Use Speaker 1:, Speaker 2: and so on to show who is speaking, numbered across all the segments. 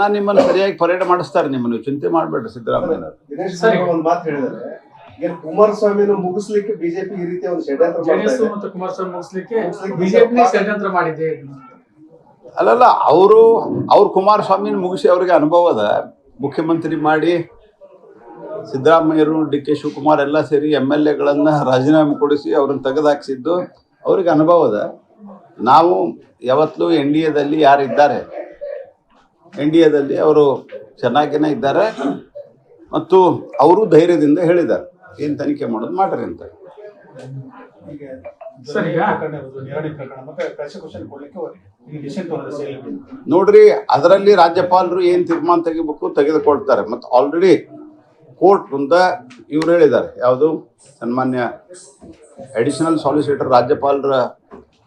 Speaker 1: ಜನ ನಿಮ್ಮನ್ನು ಸರಿಯಾಗಿ ಪರೇಡ್ ಮಾಡಿಸ್ತಾರೆ ನಿಮ್ಮನ್ನು ಚಿಂತೆ ಮಾಡಬೇಡ್ರಿ ಸಿದ್ದರಾಮಯ್ಯ
Speaker 2: ಒಂದು ಮಾತು ಹೇಳಿದ್ರೆ ಕುಮಾರಸ್ವಾಮಿನ ಮುಗಿಸ್ಲಿಕ್ಕೆ ಬಿಜೆಪಿ ಈ ರೀತಿಯ ಒಂದು ಷಡ್ಯಂತ್ರ
Speaker 3: ಮತ್ತು ಕುಮಾರಸ್ವಾಮಿ ಮುಗಿಸ್ಲಿಕ್ಕೆ ಬಿಜೆಪಿ ಷಡ್ಯಂತ್ರ ಮಾಡಿದೆ.
Speaker 1: ಅಲ್ಲಲ್ಲ ಅವರು ಅವ್ರ ಕುಮಾರಸ್ವಾಮಿನ ಮುಗಿಸಿ ಅವ್ರಿಗೆ ಅನುಭವ ಅದ. ಮುಖ್ಯಮಂತ್ರಿ ಮಾಡಿ ಸಿದ್ದರಾಮಯ್ಯರು ಡಿ ಕೆ ಶಿವಕುಮಾರ್ ಎಲ್ಲ ಸೇರಿ ಎಂ ಎಲ್ ಎಗಳನ್ನ ರಾಜೀನಾಮೆ ಕೊಡಿಸಿ ಅವ್ರನ್ನ ತೆಗೆದಾಕ್ಸಿದ್ದು ಅವ್ರಿಗೆ ಅನುಭವ ಅದ. ನಾವು ಯಾವತ್ತೂ ಎನ್ ಡಿ ಎದಲ್ಲಿ ಯಾರಿದ್ದಾರೆ ಎನ್ ಡಿ ಎದಲ್ಲಿ ಅವರು ಚೆನ್ನಾಗಿನೇ ಇದ್ದಾರೆ. ಮತ್ತು ಅವರು ಧೈರ್ಯದಿಂದ ಹೇಳಿದ್ದಾರೆ. ಏನು ತನಿಖೆ ಮಾಡೋದು ಮಾಡ್ರಿ ಅಂತ. ನೋಡ್ರಿ ಅದರಲ್ಲಿ ರಾಜ್ಯಪಾಲರು ಏನು ತೀರ್ಮಾನ ತೆಗಿಬೇಕು ತೆಗೆದುಕೊಳ್ತಾರೆ. ಮತ್ತು ಆಲ್ರೆಡಿ ಕೋರ್ಟ್ ಮುಂದ ಇವ್ರು ಹೇಳಿದ್ದಾರೆ. ಯಾವುದು? ಸನ್ಮಾನ್ಯ ಅಡಿಷನಲ್ ಸಾಲಿಸಿಟರ್ ರಾಜ್ಯಪಾಲರ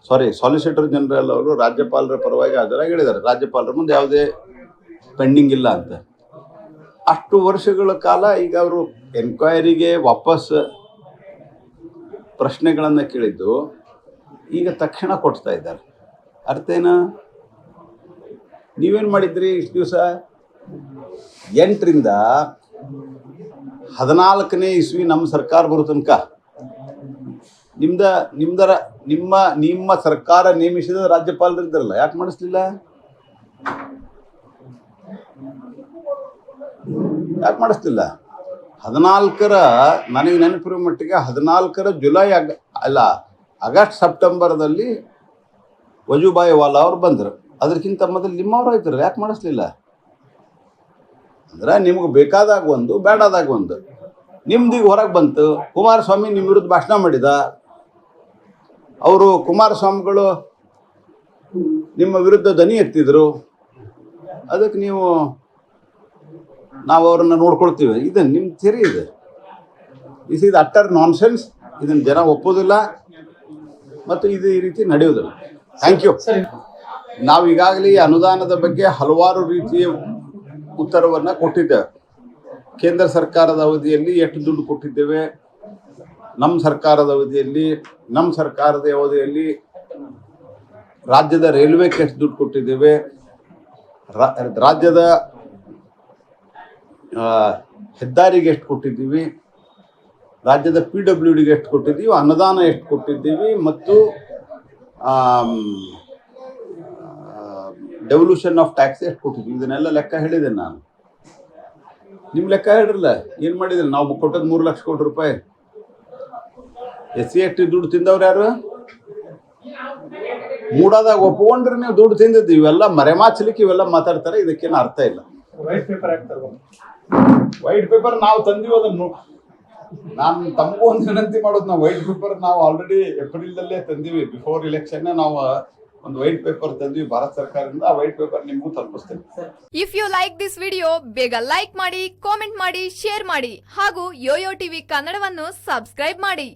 Speaker 1: ಸಾರಿ ಸಾಲಿಸಿಟರ್ ಜನರಲ್ ಅವರು ರಾಜ್ಯಪಾಲರ ಪರವಾಗಿ ಹಾಜರಾಗಿ ಹೇಳಿದ್ದಾರೆ. ರಾಜ್ಯಪಾಲರ ಮುಂದೆ ಯಾವುದೇ ಪೆಂಡಿಂಗ್ ಇಲ್ಲ ಅಂತ. ಅಷ್ಟು ವರ್ಷಗಳ ಕಾಲ ಈಗ ಅವರು ಎನ್ಕ್ವೈರಿಗೆ ವಾಪಸ್ ಪ್ರಶ್ನೆಗಳನ್ನು ಕೇಳಿದ್ದು ಈಗ ತಕ್ಷಣ ಕೊಡ್ತಾ ಇದ್ದಾರೆ. ಅರ್ಥ ಏನು? ನೀವೇನು ಮಾಡಿದ್ರಿ ಇಷ್ಟು ದಿವಸ? ಎಂಟರಿಂದ ಹದಿನಾಲ್ಕನೇ ಇಸ್ವಿ ನಮ್ಮ ಸರ್ಕಾರ ಬರೋ ತನಕ. ನಿಮ್ದ, ನಿಮ್ದರ, ನಿಮ್ಮ ನಿಮ್ಮ ಸರ್ಕಾರ ನೇಮಿಸಿದ ರಾಜ್ಯಪಾಲರಿದ್ದಾರಲ್ಲ, ಯಾಕೆ ಮಾಡಿಸ್ಲಿಲ್ಲ? ಯಾಕೆ ಮಾಡಿಸ್ತಿಲ್ಲ? ಹದಿನಾಲ್ಕರ ನನಗೆ ನೆನಪಿರೋ ಮಟ್ಟಿಗೆ ಹದಿನಾಲ್ಕರ ಜುಲೈ ಅಗ, ಅಲ್ಲ, ಆಗಸ್ಟ್, ಸೆಪ್ಟೆಂಬರ್ದಲ್ಲಿ ವಜುಭಾಯಿ ವಾಲಾ ಅವ್ರು ಬಂದರು. ಅದಕ್ಕಿಂತ ಮೊದಲು ನಿಮ್ಮವ್ರು ಆಯ್ತಾರೆ ಯಾಕೆ ಮಾಡಿಸ್ಲಿಲ್ಲ? ಅಂದ್ರೆ ನಿಮ್ಗೆ ಬೇಕಾದಾಗ ಒಂದು ಬೇಡಾದಾಗ ಒಂದು. ನಿಮ್ದೀಗ ಹೊರಗೆ ಬಂತು, ಕುಮಾರಸ್ವಾಮಿ ನಿಮ್ಮ ವಿರುದ್ಧ ಭಾಷಣ ಮಾಡಿದ. ಅವರು ಕುಮಾರಸ್ವಾಮಿಗಳು ನಿಮ್ಮ ವಿರುದ್ಧ ದನಿ ಎತ್ತಿದ್ರು. ಅದಕ್ಕೆ ನೀವು ನಾವು ಅವ್ರನ್ನ ನೋಡ್ಕೊಳ್ತೀವಿ. ಇದು ನಿಮ್ಮ ಥಿಯರಿ ಇದೆ. ಇಸ್ ಇದು ಅಟ್ಟರ್ ನಾನ್ಸೆನ್ಸ್ ಇದನ್ನು ಜನ ಒಪ್ಪೋದಿಲ್ಲ. ಮತ್ತು ಇದು ಈ ರೀತಿ ನಡೆಯೋದಿಲ್ಲ ಥ್ಯಾಂಕ್ ಯು ನಾವು ಈಗಾಗಲೇ ಈ ಅನುದಾನದ ಬಗ್ಗೆ ಹಲವಾರು ರೀತಿಯ ಉತ್ತರವನ್ನು ಕೊಟ್ಟಿದ್ದೇವೆ. ಕೇಂದ್ರ ಸರ್ಕಾರದ ಅವಧಿಯಲ್ಲಿ ಎಷ್ಟು ದುಡ್ಡು ಕೊಟ್ಟಿದ್ದೇವೆ? ನಮ್ಮ ಸರ್ಕಾರದ ಅವಧಿಯಲ್ಲಿ ನಮ್ಮ ಸರ್ಕಾರದ ಅವಧಿಯಲ್ಲಿ ರಾಜ್ಯದ ರೈಲ್ವೆಗೆ ಎಷ್ಟು ದುಡ್ಡು ಕೊಟ್ಟಿದ್ದೇವೆ? ರಾಜ್ಯದ ಹೆದ್ದಾರಿಗೆ ಎಷ್ಟು ಕೊಟ್ಟಿದ್ದೀವಿ? ರಾಜ್ಯದ ಪಿ ಡಬ್ಲ್ಯೂ ಡಿಗೆ ಎಷ್ಟು ಕೊಟ್ಟಿದ್ದೀವಿ? ಅನುದಾನ ಎಷ್ಟು ಕೊಟ್ಟಿದ್ದೀವಿ? ಮತ್ತು ಡೆವಲ್ಯೂಷನ್ ಆಫ್ ಟ್ಯಾಕ್ಸ್ ಎಷ್ಟು ಕೊಟ್ಟಿದ್ದೀವಿ? ಇದನ್ನೆಲ್ಲ ಲೆಕ್ಕ ಹೇಳಿದೆ ನಾನು. ನಿಮ್ಮ ಲೆಕ್ಕ ಹೇಳಿರಲ್ಲ ಏನು ಮಾಡಿದ್ರಿ? ನಾವು ಕೊಟ್ಟದ್ದು ಮೂರು ಲಕ್ಷ ಕೋಟಿ ರೂಪಾಯಿ. ಎಸ್ ಸಿ ಎಸ್ ಟಿ ದುಡ್ಡು ತಿಂದವ್ರು ಯಾರು? ಮೂಡಾದಾಗ ಒಪ್ಕೊಂಡ್ರೆ ನೀವು ದುಡ್ಡು ತಿಂದಿದ್ದು ಇವೆಲ್ಲ ಮರೆಮಾಚಲಿಕ್ಕೆ ಇವೆಲ್ಲ ಮಾತಾಡ್ತಾರೆ ಇದಕ್ಕೇನು ಅರ್ಥ ಇಲ್ಲ.
Speaker 2: ವೈಟ್ ಪೇಪರ್ ಆಗ್ತಾರೆ
Speaker 1: ವೈಟ್ ಪೇಪರ್ ನಾವು ತಂದೀವಿ ಅದನ್ನು. ನಾನು ತಮಗೂ ಒಂದು ವಿನಂತಿ ಮಾಡೋದು ನಾವು ವೈಟ್ ಪೇಪರ್ ನಾವು ಆಲ್ರೆಡಿ ಏಪ್ರಿಲ್ದಲ್ಲೇ ತಂದೀವಿ. ಬಿಫೋರ್ ಇಲೆಕ್ಷನ್ ನಾವು ಒಂದು ವೈಟ್ ಪೇಪರ್ ತಂದ್ವಿ ಭಾರತ ಸರ್ಕಾರದಿಂದ ಆ ವೈಟ್ ಪೇಪರ್ ನಿಮಗೂ ತಲುಪಿಸ್ತೇನೆ
Speaker 4: if you like this video ಬೇಗ ಲೈಕ್ ಮಾಡಿ ಕಾಮೆಂಟ್ ಮಾಡಿ ಶೇರ್ ಮಾಡಿ ಹಾಗೂ ಯೋಯೋ ಟಿವಿ ಕನ್ನಡವನ್ನು ಸಬ್ಸ್ಕ್ರೈಬ್ ಮಾಡಿ.